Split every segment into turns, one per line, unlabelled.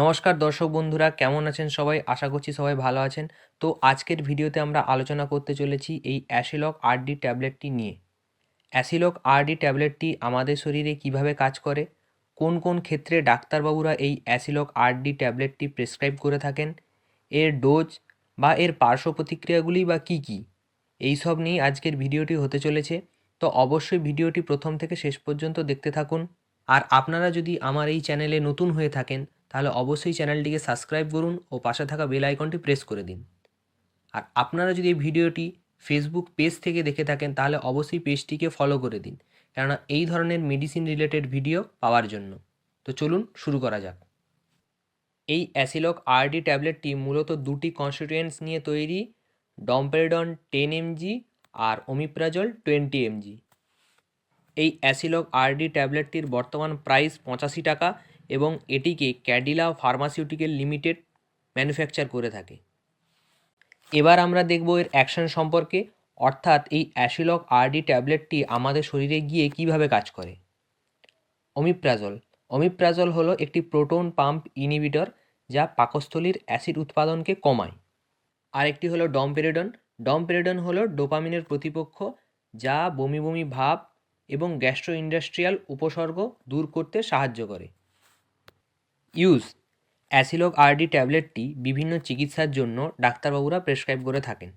নমস্কার দর্শক বন্ধুরা, কেমন আছেন সবাই? আশা করছি সবাই ভালো আছেন। তো আজকের ভিডিওতে আমরা আলোচনা করতে চলেছি এই অ্যাসিলক আরডি ট্যাবলেটটি নিয়ে। অ্যাসিলক আরডি ট্যাবলেটটি আমাদের শরীরে কীভাবে কাজ করে? কোন কোন ক্ষেত্রে ডাক্তারবাবুরা এই অ্যাসিলক আরডি ট্যাবলেটটি প্রেসক্রাইব করে থাকেন? এর ডোজ বা এর পার্শ্ব প্রতিক্রিয়াগুলি বা কী কী? এই সব নিয়ে আজকের ভিডিওটি হতে চলেছে। তো অবশ্যই ভিডিওটি প্রথম থেকে শেষ পর্যন্ত দেখতে থাকুন। আর আপনারা যদি আমার এই চ্যানেলে নতুন হয়ে থাকেন তাহলে অবশ্যই চ্যানেলটিকে সাবস্ক্রাইব করুন ও পাশে থাকা বেল আইকনটি প্রেস করে দিন। আর আপনারা যদি এই ভিডিওটি ফেসবুক পেজ থেকে দেখে থাকেন, তাহলে অবশ্যই পেজটিকে ফলো করে দিন। কেননা এই ধরনের মেডিসিন রিলেটেড ভিডিও পাওয়ার জন্য। তো চলুন শুরু করা যাক। এই অ্যাসিলক আরডি ট্যাবলেটটি মূলত দুটি কনস্টিটিউয়েন্টস নিয়ে তৈরি ডম্পেরডন টেন এমজি আর ওমিপ্রাজল টোয়েন্টি এমজি এই অ্যাসিলক আরডি ট্যাবলেটটির বর্তমান প্রাইস পঁচাশি টাকা এবং এটিকে ক্যাডিলা ফার্মাসিউটিক্যাল লিমিটেড ম্যানুফ্যাকচার করে থাকে। এবার আমরা দেখব এর অ্যাকশন সম্পর্কে, অর্থাৎ এই অ্যাসিলক আরডি ট্যাবলেটটি আমাদের শরীরে গিয়ে কীভাবে কাজ করে। অমিপ্রাজল। অমিপ্রাজল হলো একটি প্রোটন পাম্প ইনিবিটর যা পাকস্থলীর অ্যাসিড উৎপাদনকে কমায়। আরেকটি হলো ডমপেরিডন। ডমপেরিডন হলো ডোপামিনের প্রতিপক্ষ যা বমি বমি ভাব এবং গ্যাস্ট্রো ইন্ডাস্ট্রিয়াল উপসর্গ দূর করতে সাহায্য করে। ইউজ অ্যাসিলক আরডি ট্যাবলেটটি বিভিন্ন চিকিৎসার জন্য ডাক্তারবাবুরা প্রেসক্রাইব করে থাকেন,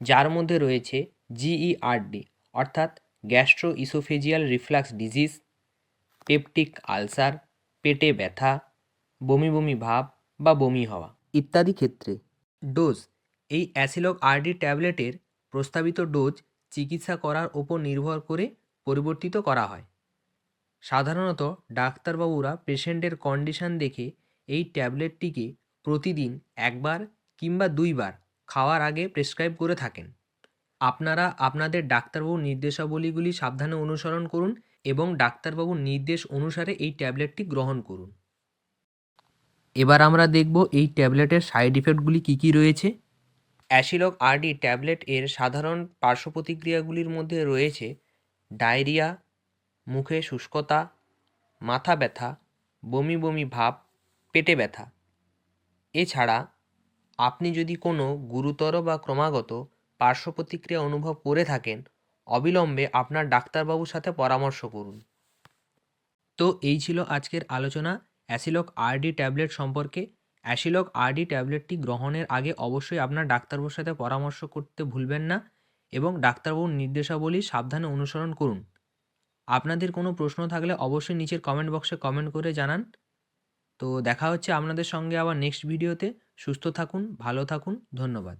যার মধ্যে রয়েছে জিইআরডি অর্থাৎ gastro oesophageal reflux disease, peptic ulcer, পেটে ব্যথা, বমি বমি ভাব বা বমি হওয়া ইত্যাদি ক্ষেত্রে। ডোজ এই অ্যাসিলক আরডি ট্যাবলেটের প্রস্তাবিত ডোজ চিকিৎসা করার ওপর নির্ভর করে পরিবর্তিত করা হয়। সাধারণত ডাক্তারবাবুরা পেশেন্টের কন্ডিশন দেখে এই ট্যাবলেটটিকে প্রতিদিন একবার কিংবা দুইবার খাওয়ার আগে প্রেসক্রাইব করে থাকেন। আপনারা আপনাদের ডাক্তারবাবুর নির্দেশাবলীগুলি সাবধানে অনুসরণ করুন এবং ডাক্তারবাবুর নির্দেশ অনুসারে এই ট্যাবলেটটি গ্রহণ করুন। এবার আমরা দেখব এই ট্যাবলেটের সাইড ইফেক্টগুলি কী কী রয়েছে। অ্যাসিলক আরডি ট্যাবলেট এর সাধারণ পার্শ্ব প্রতিক্রিয়াগুলির মধ্যে রয়েছে ডায়রিয়া, মুখে শুষ্কতা, মাথা ব্যথা, বমি বমি ভাব, পেটে ব্যথা। এছাড়া আপনি যদি কোনো গুরুতর বা ক্রমাগত পার্শ্ব প্রতিক্রিয়া অনুভব করে থাকেন, অবিলম্বে আপনার ডাক্তারবাবুর সাথে পরামর্শ করুন। তো এই ছিল আজকের আলোচনা। অ্যাসিলক আরডি ট্যাবলেট সম্পর্কে। অ্যাসিলক আরডি ট্যাবলেটটি গ্রহণের আগে অবশ্যই আপনার ডাক্তারবাবুর সাথে পরামর্শ করতে ভুলবেন না। এবং ডাক্তারবাবুর নির্দেশাবলী সাবধানে অনুসরণ করুন। আপনাদের কোনো প্রশ্ন থাকলে অবশ্যই নিচের কমেন্ট বক্সে কমেন্ট করে জানান। তো দেখা হচ্ছে আপনাদের সঙ্গে আবার নেক্সট ভিডিওতে সুস্থ থাকুন, ভালো থাকুন, ধন্যবাদ।